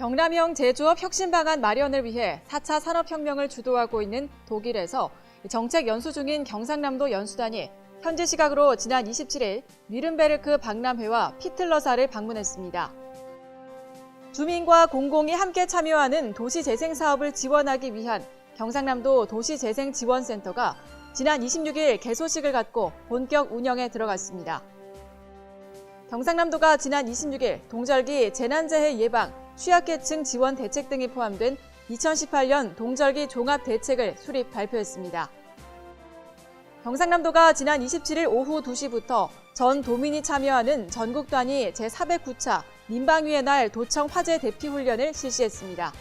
경남형 제조업 혁신 방안 마련을 위해 4차 산업혁명을 주도하고 있는 독일에서 정책 연수 중인 경상남도 연수단이 현지 시각으로 지난 27일 뉘른베르크 박람회와 피틀러사를 방문했습니다. 주민과 공공이 함께 참여하는 도시재생 사업을 지원하기 위한 경상남도 도시재생지원센터가 지난 26일 개소식을 갖고 본격 운영에 들어갔습니다. 경상남도가 지난 26일 동절기 재난재해 예방, 취약계층 지원 대책 등이 포함된 2018년 동절기 종합 대책을 수립 발표했습니다. 경상남도가 지난 27일 오후 2시부터 전 도민이 참여하는 전국 단위 제409차 민방위의 날 도청 화재 대피 훈련을 실시했습니다.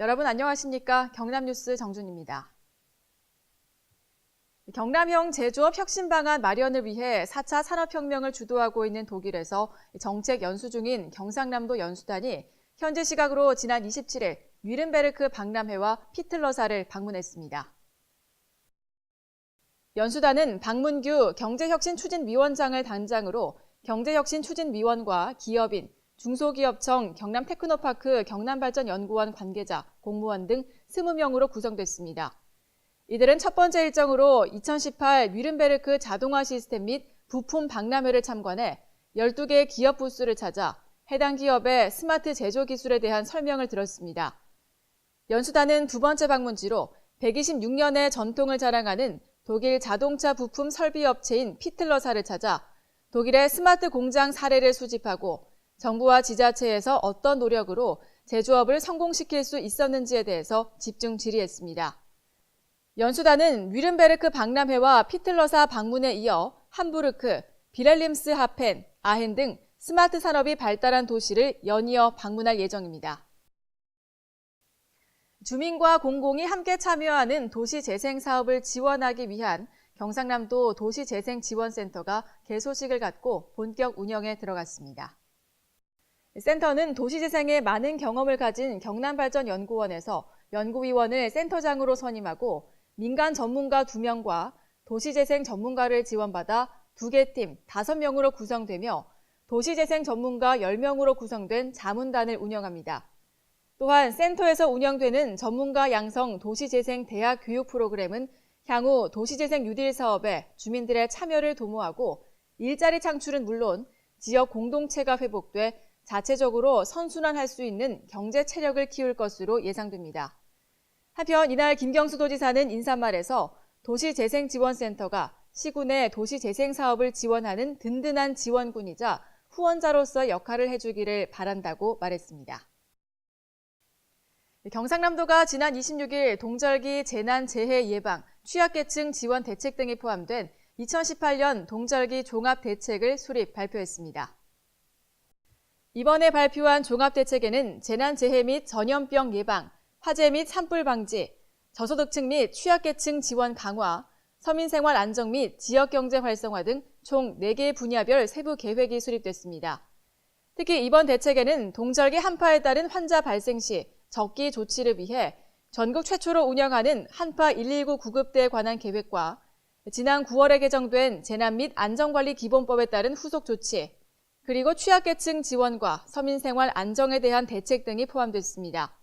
여러분 안녕하십니까? 경남뉴스 정준입니다. 경남형 제조업 혁신 방안 마련을 위해 4차 산업혁명을 주도하고 있는 독일에서 정책 연수 중인 경상남도 연수단이 현지 시각으로 지난 27일 뉘른베르크 박람회와 피틀러사를 방문했습니다. 연수단은 박문규 경제혁신추진위원장을 단장으로 경제혁신추진위원과 기업인, 중소기업청 경남테크노파크 경남발전연구원 관계자, 공무원 등 20명으로 구성됐습니다. 이들은 첫 번째 일정으로 2018 뉘른베르크 자동화 시스템 및 부품 박람회를 참관해 12개 기업 부스를 찾아 해당 기업의 스마트 제조 기술에 대한 설명을 들었습니다. 연수단은 두 번째 방문지로 126년의 전통을 자랑하는 독일 자동차 부품 설비 업체인 피틀러사를 찾아 독일의 스마트 공장 사례를 수집하고 정부와 지자체에서 어떤 노력으로 제조업을 성공시킬 수 있었는지에 대해서 집중 질의했습니다. 연수단은 뉘른베르크 박람회와 피틀러사 방문에 이어 함부르크, 비렐림스 하펜, 아헨 등 스마트 산업이 발달한 도시를 연이어 방문할 예정입니다. 주민과 공공이 함께 참여하는 도시 재생 사업을 지원하기 위한 경상남도 도시재생지원센터가 개소식을 갖고 본격 운영에 들어갔습니다. 센터는 도시재생에 많은 경험을 가진 경남발전연구원에서 연구위원을 센터장으로 선임하고 민간 전문가 2명과 도시재생 전문가를 지원받아 2개 팀 5명으로 구성되며 도시재생 전문가 10명으로 구성된 자문단을 운영합니다. 또한 센터에서 운영되는 전문가 양성 도시재생 대학 교육 프로그램은 향후 도시재생 뉴딜 사업에 주민들의 참여를 도모하고 일자리 창출은 물론 지역 공동체가 회복돼 자체적으로 선순환할 수 있는 경제 체력을 키울 것으로 예상됩니다. 한편 이날 김경수 도지사는 인사말에서 도시재생지원센터가 시군의 도시재생 사업을 지원하는 든든한 지원군이자 후원자로서 역할을 해주기를 바란다고 말했습니다. 경상남도가 지난 26일 동절기 재난 재해 예방, 취약계층 지원 대책 등이 포함된 2018년 동절기 종합 대책을 수립 발표했습니다. 이번에 발표한 종합대책에는 재난재해 및 전염병 예방, 화재 및 산불 방지, 저소득층 및 취약계층 지원 강화, 서민생활 안정 및 지역경제 활성화 등 총 4개 분야별 세부 계획이 수립됐습니다. 특히 이번 대책에는 동절기 한파에 따른 환자 발생 시 적기 조치를 위해 전국 최초로 운영하는 한파 119 구급대에 관한 계획과 지난 9월에 개정된 재난 및 안전관리 기본법에 따른 후속 조치, 그리고 취약계층 지원과 서민생활 안정에 대한 대책 등이 포함됐습니다.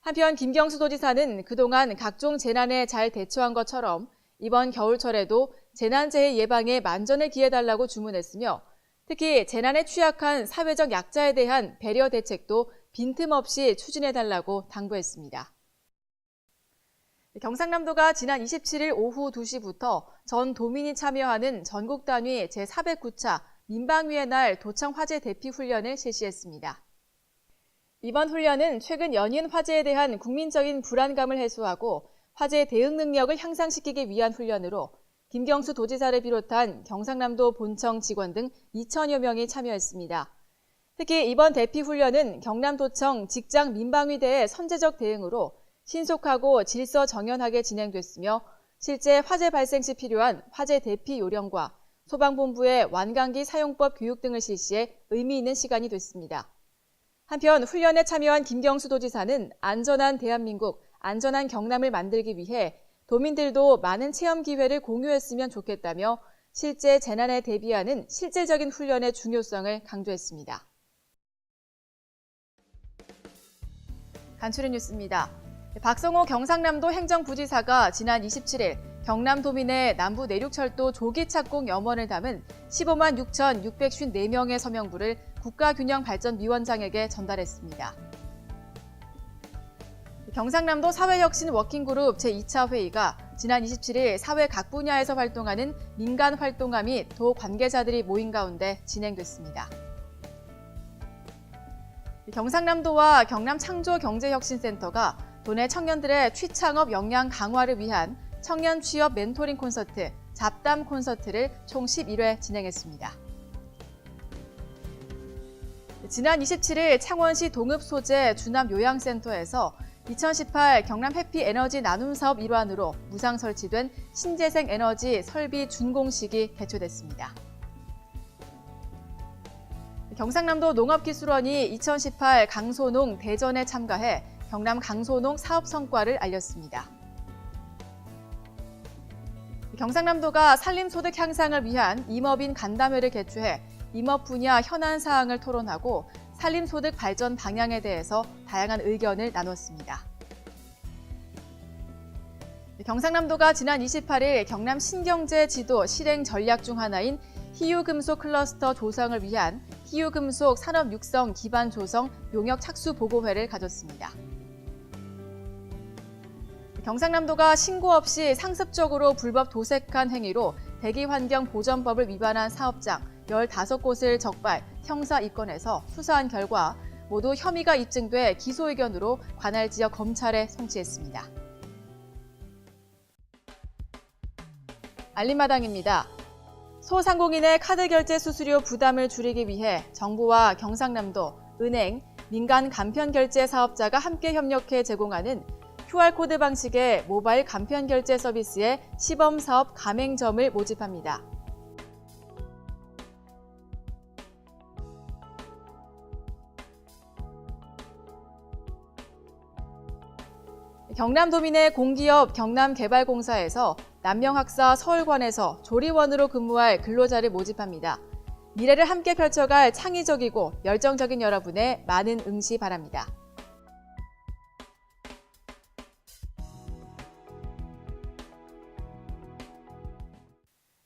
한편 김경수 도지사는 그동안 각종 재난에 잘 대처한 것처럼 이번 겨울철에도 재난재해 예방에 만전을 기해달라고 주문했으며 특히 재난에 취약한 사회적 약자에 대한 배려 대책도 빈틈없이 추진해달라고 당부했습니다. 경상남도가 지난 27일 오후 2시부터 전 도민이 참여하는 전국 단위 제409차 민방위의 날 도청 화재 대피 훈련을 실시했습니다. 이번 훈련은 최근 연인 화재에 대한 국민적인 불안감을 해소하고 화재 대응 능력을 향상시키기 위한 훈련으로 김경수 도지사를 비롯한 경상남도 본청 직원 등 2천여 명이 참여했습니다. 특히 이번 대피 훈련은 경남도청 직장 민방위대의 선제적 대응으로 신속하고 질서 정연하게 진행됐으며 실제 화재 발생 시 필요한 화재 대피 요령과 소방본부의 완강기 사용법 교육 등을 실시해 의미 있는 시간이 됐습니다. 한편 훈련에 참여한 김경수 도지사는 안전한 대한민국, 안전한 경남을 만들기 위해 도민들도 많은 체험 기회를 공유했으면 좋겠다며 실제 재난에 대비하는 실질적인 훈련의 중요성을 강조했습니다. 간추린 뉴스입니다. 박성호 경상남도 행정부지사가 지난 27일 경남도민의 남부 내륙철도 조기 착공 염원을 담은 15만 6,654명의 서명부를 국가균형발전위원장에게 전달했습니다. 경상남도 사회혁신 워킹그룹 제2차 회의가 지난 27일 사회 각 분야에서 활동하는 민간 활동가 및 도 관계자들이 모인 가운데 진행됐습니다. 경상남도와 경남 창조경제혁신센터가 도내 청년들의 취창업 역량 강화를 위한 청년 취업 멘토링 콘서트, 잡담 콘서트를 총 11회 진행했습니다. 지난 27일 창원시 동읍 소재 주남 요양센터에서 2018 경남 해피 에너지 나눔 사업 일환으로 무상 설치된 신재생 에너지 설비 준공식이 개최됐습니다. 경상남도 농업기술원이 2018 강소농 대전에 참가해 경남 강소농 사업 성과를 알렸습니다. 경상남도가 산림소득 향상을 위한 임업인 간담회를 개최해 임업 분야 현안 사항을 토론하고 산림소득 발전 방향에 대해서 다양한 의견을 나눴습니다. 경상남도가 지난 28일 경남 신경제 지도 실행 전략 중 하나인 희유금속 클러스터 조성을 위한 희유금속 산업 육성 기반 조성 용역 착수 보고회를 가졌습니다. 경상남도가 신고 없이 상습적으로 불법 도색한 행위로 대기환경보전법을 위반한 사업장 15곳을 적발, 형사 입건해서 수사한 결과 모두 혐의가 입증돼 기소 의견으로 관할 지역 검찰에 송치했습니다. 알림마당입니다. 소상공인의 카드 결제 수수료 부담을 줄이기 위해 정부와 경상남도, 은행, 민간 간편 결제 사업자가 함께 협력해 제공하는 QR코드 방식의 모바일 간편 결제 서비스의 시범 사업 가맹점을 모집합니다. 경남도민의 공기업 경남개발공사에서 남명학사 서울관에서 조리원으로 근무할 근로자를 모집합니다. 미래를 함께 펼쳐갈 창의적이고 열정적인 여러분의 많은 응시 바랍니다.